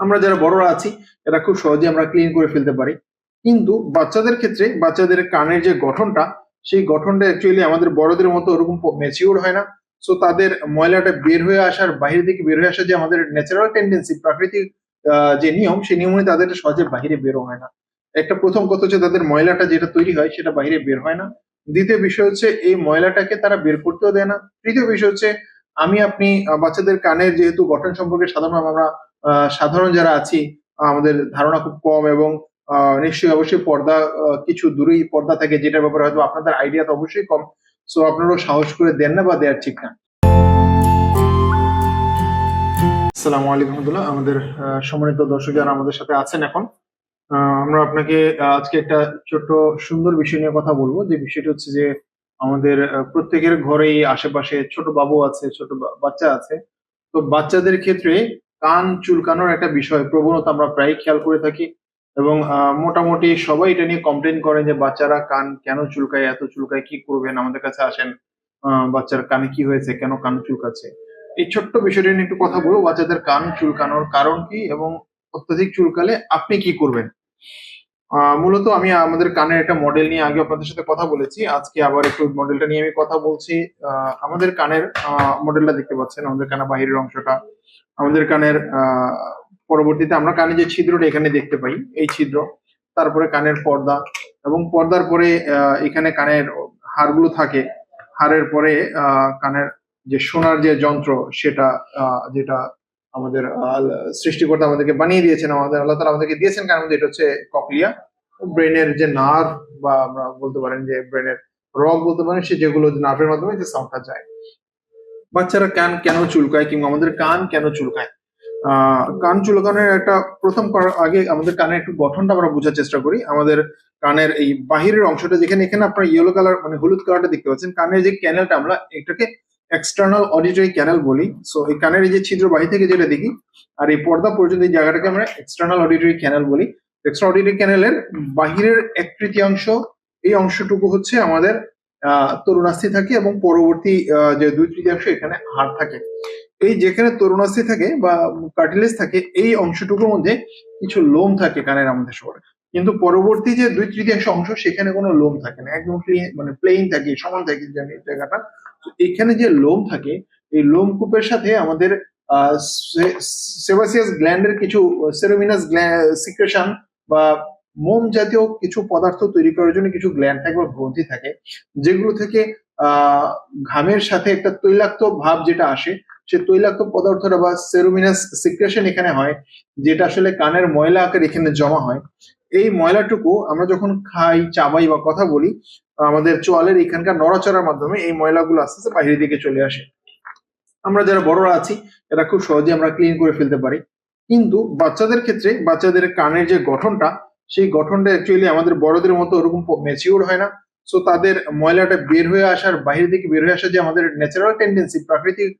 আমরা যারা বড়রা আছি এটা খুব সহজে আমরা ক্লিন করে ফেলতে পারি। কিন্তু বাচ্চাদের ক্ষেত্রে বাচ্চাদের কানের যে গঠনটা, সেই গঠনটা অ্যাকচুয়ালি আমাদের বড়দের মতো ওরকম ম্যাচিওর হয় না। সো তাদের ময়লাটা বের হয়ে আসার বাইরে থেকে বের হয়ে আসা যে আমাদের ন্যাচারাল টেন্ডেন্সি প্রাকৃতিক যে নিয়ম, সেই নিয়ম তাদের সহজে বাইরে বেরো হয় না। একটা প্রথম কথা হচ্ছে তাদের ময়লাটা যেটা তৈরি হয়, সেটা বাইরে বের হয় না। দ্বিতীয় বিষয় হচ্ছে এই ময়লাটাকে তারা বের করতেও দেয় না। তৃতীয় বিষয় হচ্ছে, আমি আপনি বাচ্চাদের কানের যেহেতু গঠন সম্পর্কে সাধারণ আমরা সাধারণ যারা আছি, আমাদের ধারণা খুব কম এবং নিশ্চয়ই অবশ্যই পর্দা কিছু দূরেই পর্দা থাকে যেটার ব্যাপারে হয়তো আপনাদের আইডিয়া তো অবশ্যই কম। সো আপনারাও সাহস করে দেন না বা দেওয়ার ঠিক না। আসসালামু আলাইকুম রহমতুল্লাহ। আমাদের সম্মানিত দর্শক যারা আমাদের সাথে আছেন এখন আমরা আপনাকে আজকে একটা ছোট্ট সুন্দর বিষয় নিয়ে কথা বলব। যে বিষয়টা হচ্ছে যে, আমাদের প্রত্যেকের ঘরেই আশেপাশে ছোট বাবু আছে, ছোট বাচ্চা আছে। তো বাচ্চাদের ক্ষেত্রে কান চুলকানোর একটা বিষয়, প্রবণতা আমরা প্রায় খেয়াল করে থাকি এবং মোটামুটি সবাই এটা নিয়ে কমপ্লেন করে যে বাচ্চারা কান কেন চুলকায়, এত চুলকায়, কি করবেন? আমাদের কাছে আসেন বাচ্চার কানে কি হয়েছে? কেন কান চুলকাচ্ছে? এই ছোট্ট বিষয়টি নিয়ে একটু কথা বলব, বাচ্চাদের কান চুলকানোর কারণ কি এবং অত্যাধিক চুলকালে আপনি কি করবেন? মূলত আমি আমাদের কানের একটা মডেল নিয়ে আগে আপনাদের সাথে কথা বলেছি। আজকে আবার একটু মডেলটা নিয়ে আমি কথা বলছি। আমাদের কানের মডেলটা দেখতে পাচ্ছেন, আমাদের কানের বাহিরের অংশটা। আমাদের কানের পরবর্তীতে আমরা কানে যে ছিদ্রটা এখানে দেখতে পাই, এই ছিদ্র, তারপরে কানের পর্দা এবং পর্দার পরে এখানে কানের হাড়গুলো থাকে। হাড়ের পরে কানের যে সোনার যে যন্ত্র, সেটা যেটা আমাদের সৃষ্টিকর্তা আমাদেরকে বানিয়ে দিয়েছেন, আমাদের, আল্লাহ তালা আমাদেরকে দিয়েছেন, কারণ এটা হচ্ছে ককলিয়া। ব্রেনের যে নার্ভ বা আমরা বলতে পারেন যে ব্রেনের রগ বলতে পারেন, সে যেগুলো নার্ভের মাধ্যমে যে সাউন্ডটা যায়। বাচ্চারা কান কেন চুলকায় কিংবা আমাদের কান কেন চুলকায়? কান চুলকানোর একটা প্রথম করার আগে আমাদের কানের একটু গঠনটা আমরা বোঝার চেষ্টা করি। আমাদের কানের এই বাহিরের অংশটা যেখানে, এখানে আপনার ইয়েলো কালার মানে হলুদ কালারটা দেখতে পাচ্ছেন। কানের যে ক্যানেলটা আমরা এটাকে এক্সটার্নাল অডিটরি ক্যানেল বলি। সো এই কানের এই যে ছিদ্র বাহির থেকে যেটা দেখি, আর এই পর্দা পর্যন্ত এই জায়গাটাকে আমরা এক্সটার্নাল অডিটরি ক্যানেল বলি। এক্সট্রা অডিটরি ক্যানেলের বাহিরের এক তৃতীয়াংশ, এই অংশটুকু হচ্ছে আমাদের তরুণাস্থি থাকে এবং পরবর্তী যে দুই তৃতীয়াংশ এখানে হাড় থাকে। এই যেখানে তরুণাস্থি থাকে বা কার্টিলেজ থাকে, এই অংশটুকুর মধ্যে কিছু লোম থাকে কানের আমাদের শহরে কিন্তু পরবর্তী যে দুই তৃতীয়াংশ অংশ, সেখানে কোনো লোম থাকে না। একদম মানে প্লেন থাকে, সমান থাকে জায়গাটা। এখানে যে লোম থাকে, এই লোম কূপের সাথে আমাদের সেবাসিয়াস গ্ল্যান্ডের কিছু সেরোমিনাস সিক্রেশন বা মোম জাতীয় কিছু পদার্থ তৈরি করার জন্য কিছু গ্ল্যান্ড থাকে বা গ্রন্থি থাকে, যেগুলো থেকে ঘামের সাথে একটা তৈলাক্ত ভাব যেটা আসে সে তৈলাক্ত পদার্থটা বা সেরোমিনাস সিক্রেশন এখানে হয়, যেটা আসলে কানের ময়লা আকার এখানে জমা হয়। এই ময়লাটুকু আমরা যখন খাই, চাবাই বা কথা বলি, আমাদের চোয়ালের এখানকার নড়াচড়ার মাধ্যমে এই ময়লাগুলো আস্তে আস্তে বাইরের দিকে চলে আসে। আমরা যারা বড়রা আছি এটা খুব সহজে আমরা ক্লিন করে ফেলতে পারি। কিন্তু বাচ্চাদের ক্ষেত্রে, বাচ্চাদের কানের যে গঠনটা, সেই গঠনটা অ্যাকচুয়ালি আমাদের বড়দের মতো ওরকম ম্যাচিওর হয় না। সো তাদের ময়লাটা বের হয়ে আসার, বাইরের দিকে বের হয়ে আসা যে আমাদের ন্যাচারাল টেন্ডেন্সি প্রাকৃতিক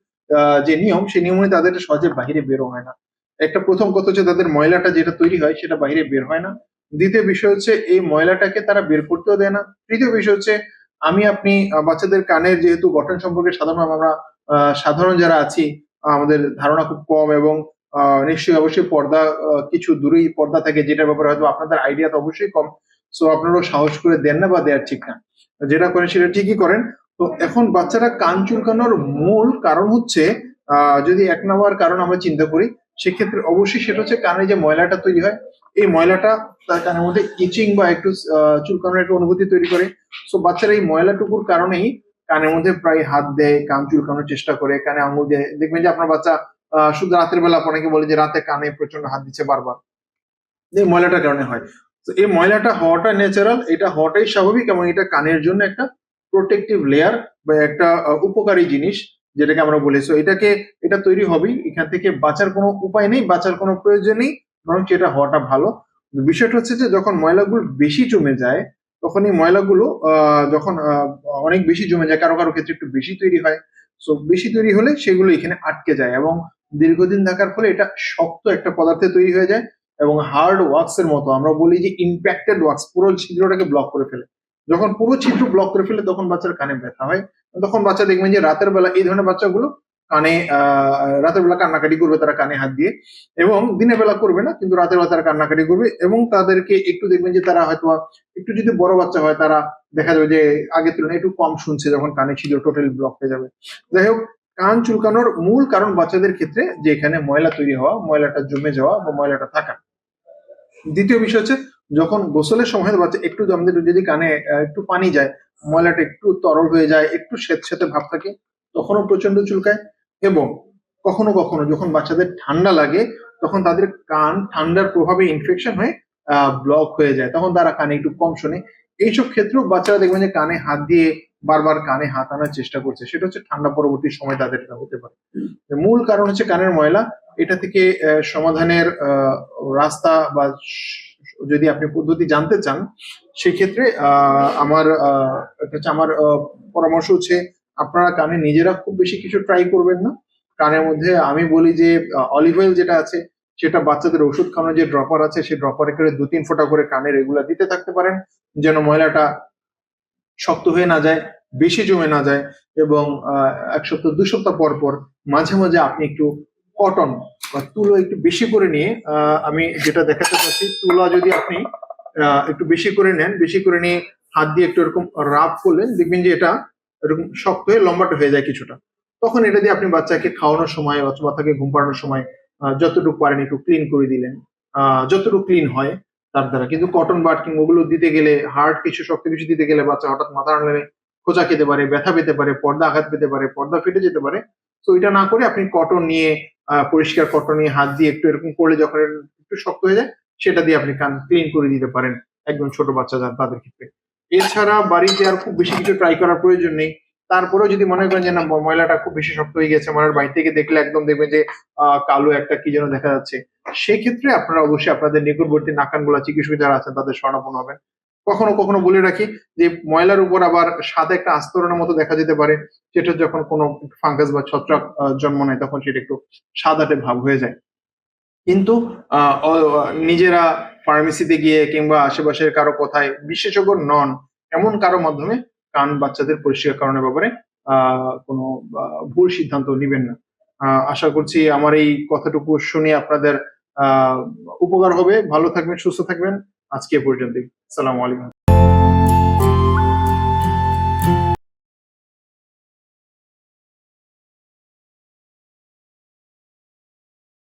যে নিয়ম, সেই নিয়ম তাদের সহজে বাইরে বেরো হয় না। একটা প্রথম কথা হচ্ছে তাদের ময়লাটা যেটা তৈরি হয়, সেটা বাইরে বের হয় না। দ্বিতীয় বিষয় হচ্ছে, এই ময়লাটাকে তারা বের করতেও দেয় না। তৃতীয় বিষয় হচ্ছে, আমি আপনি বাচ্চাদের কানের যেহেতু গঠন সম্পর্কে সাধারণ আমরা সাধারণ যারা আছি, আমাদের ধারণা খুব কম এবং নিশ্চয়ই অবশ্যই পর্দা কিছু দূরেই পর্দা থাকে, যেটার ব্যাপারে হয়তো আপনাদের আইডিয়া তো অবশ্যই কম। সো আপনারাও সাহস করে দেন না বা দেওয়ার ঠিক না। যেটা করেন সেটা ঠিকই করেন। তো এখন বাচ্চারা কান চুলকানোর মূল কারণ হচ্ছে যদি এক নম্বর কারণ আমরা চিন্তা করি, সেক্ষেত্রে অবশ্যই সেটা হচ্ছে কানে যে ময়লাটা তৈরি হয়, এই ময়লাটা তার কানের মধ্যে ইচিং বা একটু চুলকানোর একটা অনুভূতি তৈরি করে। সো বাচ্চারা এই ময়লাটুকুর কারণেই কানের মধ্যে প্রায় হাত দেয়, কান চুলকানোর চেষ্টা করে, কানে আঙুল দেয়। দেখবেন যে আপনার বাচ্চা শুধু রাতের বেলা অনেকে বলে যে রাতে কানে প্রচণ্ড হাত দিচ্ছে বারবার। এই ময়লাটার কারণে হয়। তো এই ময়লাটা হওয়াটা ন্যাচারাল এটা হওয়াটাই স্বাভাবিক এবং এটা কানের জন্য একটা প্রোটেক্টিভ লেয়ার বা একটা উপকারী জিনিস যেটাকে আমরা বলি। সো এটাকে, এটা তৈরি হবেই। এখান থেকে বাঁচার কোনো উপায় নেই, বাঁচার কোনো প্রয়োজন নেই বরং এটা হওয়াটা ভালো। বিষয়টা হচ্ছে যে, যখন ময়লাগুলো বেশি জমে যায়, তখন এই ময়লাগুলো যখন অনেক বেশি জমে যায়, কারও কারও ক্ষেত্রে একটু বেশি তৈরি হয়। সো বেশি তৈরি হলে সেগুলো এখানে আটকে যায় এবং দীর্ঘদিন থাকার ফলে এটা শক্ত একটা পদার্থে তৈরি হয়ে যায় এবং হার্ড ওয়াক্স এর মতো। আমরা বলি যে ইম্প্যাক্টেড ওয়াক্স পুরো ছিদ্রটাকে ব্লক করে ফেলে। যখন পুরো ছিদ্র ব্লক করে ফেলে, তখন বাচ্চার কানে ব্যথা হয়। তখন বাচ্চা দেখবেন যে রাতের বেলা এই ধরনের বাচ্চাগুলো কানে রাতের বেলা কান্নাকাটি করবে তারা কানে হাত দিয়ে এবং দিনের বেলা করবে না, কিন্তু রাতের বেলা তারা কান্নাকাটি করবে এবং তাদেরকে একটু দেখবেন যে তারা হয়তো একটু যদি বড় বাচ্চা হয়, তারা দেখা যাবে যে আগের তুলনায় একটু কম শুনছে যখন কানে ছিল টোটালি ব্লক হয়ে যাবে। যাই হোক, কান চুলকানোর মূল কারণ বাচ্চাদের ক্ষেত্রে যে এখানে ময়লা তৈরি হওয়া, ময়লাটা জমে যাওয়া বা ময়লাটা থাকা। দ্বিতীয় বিষয় হচ্ছে যখন গোসলের সময় বাচ্চা একটু আমাদের যদি কানে একটু পানি যায়, ময়লাটা একটু তরল হয়ে যায়, একটু স্যাঁতস্যাঁতে ভাব থাকে, তখনও প্রচণ্ড চুলকায় এবং কখনো কখনো যখন বাচ্চাদের ঠান্ডা লাগে, তখন তাদের কান ঠান্ডার প্রভাবে ইনফেকশন হয়ে ব্লক হয়ে যায়। তখন তারা কানে একটু কম শোনে। এইসব ক্ষেত্রেও বাচ্চারা দেখবেন যে কানে হাত দিয়ে বারবার কানে হাত আনার চেষ্টা করছে। সেটা হচ্ছে ঠান্ডা পরবর্তী সময় তাদের হতে পারে। মূল কারণ হচ্ছে কানের ময়লা। এটা থেকে সমাধানের রাস্তা বা যদি আপনি পদ্ধতি জানতে চান, সেক্ষেত্রে আমার হচ্ছে আমার পরামর্শ হচ্ছে আপনারা কানে নিজেরা খুব বেশি কিছু ট্রাই করবেন না। কানের মধ্যে আমি বলি যে অলিভ অয়েল যেটা আছে, সেটা বাচ্চাদের ওষুধ খাওয়ানোর যে ড্রপার আছে সেই ড্রপারে করে দু তিন ফোঁটা করে কানে রেগুলার দিতে থাকতে পারেন, যেন ময়লাটা শক্ত হয়ে না যায়, বেশি জমে না যায় এবং এক সপ্তাহ, দু সপ্তাহ পর পর মাঝে মাঝে আপনি একটু কটন বা তুলো একটু বেশি করে নিয়ে আমি যেটা দেখাতে পাচ্ছি তুলা যদি আপনি একটু বেশি করে নেন, বেশি করে নিয়ে হাত দিয়ে একটু এরকম রাব করলেন, দেখবেন যে এটা এরকম শক্ত হয়ে লম্বাটা হয়ে যায় কিছুটা। তখন এটা দিয়ে আপনি বাচ্চাকে খাওয়ানোর সময় অথবা তাকে ঘুম পাড়ানোর সময় যতটুকু পারেন একটু ক্লিন করে দিলেন। যতটুকু ক্লিন হয় তার দ্বারা। কিন্তু কটন বাট কিংবা ওগুলো দিতে গেলে হার্ড কিছু, শক্ত কিছু দিতে গেলে বাচ্চা হঠাৎ মাথা আনলে খোঁচা খেতে পারে, ব্যথা পেতে পারে, পর্দা আঘাত পেতে পারে, পর্দা ফেটে যেতে পারে তো এটা না করে আপনি কটন নিয়ে পরিষ্কার কটন নিয়ে হাত দিয়ে একটু এরকম করলে যখন একটু শক্ত হয়ে যায়, সেটা দিয়ে আপনি কান ক্লিন করে দিতে পারেন একদম ছোট বাচ্চা যান তাদের ক্ষেত্রে। এছাড়া বাড়িতে আর খুব বেশি কিছু ট্রাই করার প্রয়োজন নেই। তারপরেও যদি মনে করেন যে, না ময়লাটা খুব বেশি শক্ত হয়ে গেছে আমার বাড়ি থেকে দেখলে একদম দেখবেন যে কালো একটা কি যেন দেখা যাচ্ছে। সেক্ষেত্রে আপনারা অবশ্যই আপনাদের নিকটবর্তী নাকানগুলা চিকিৎসক যারা আছেন, তাদের স্বর্ণাপন্ন হবেন। কখনো কখনো বলে রাখি যে ময়লার উপর আবার সাদা একটা আস্তরণের মতো দেখা যেতে পারে সেটা যখন কোনো ফাঙ্গাস বা ছত্রাক জন্ম নেয় তখন সেটা একটু সাদাটে ভাব হয়ে যায়। কিন্তু নিজেরা ফার্মেসিতে গিয়ে কিংবা আশেপাশের কারও কথায় বিশেষজ্ঞ নন, এমন কারও মাধ্যমে কান বাচ্চাদের পরিষ্কার করানোর ব্যাপারে কোনো ভুল সিদ্ধান্ত নেবেন না। আশা করছি আমার এই কথাটুকু শুনে আপনাদের উপকার হবে। ভালো থাকবেন, সুস্থ থাকবেন। আজকে এ পর্যন্তই সালাম আলাইকুম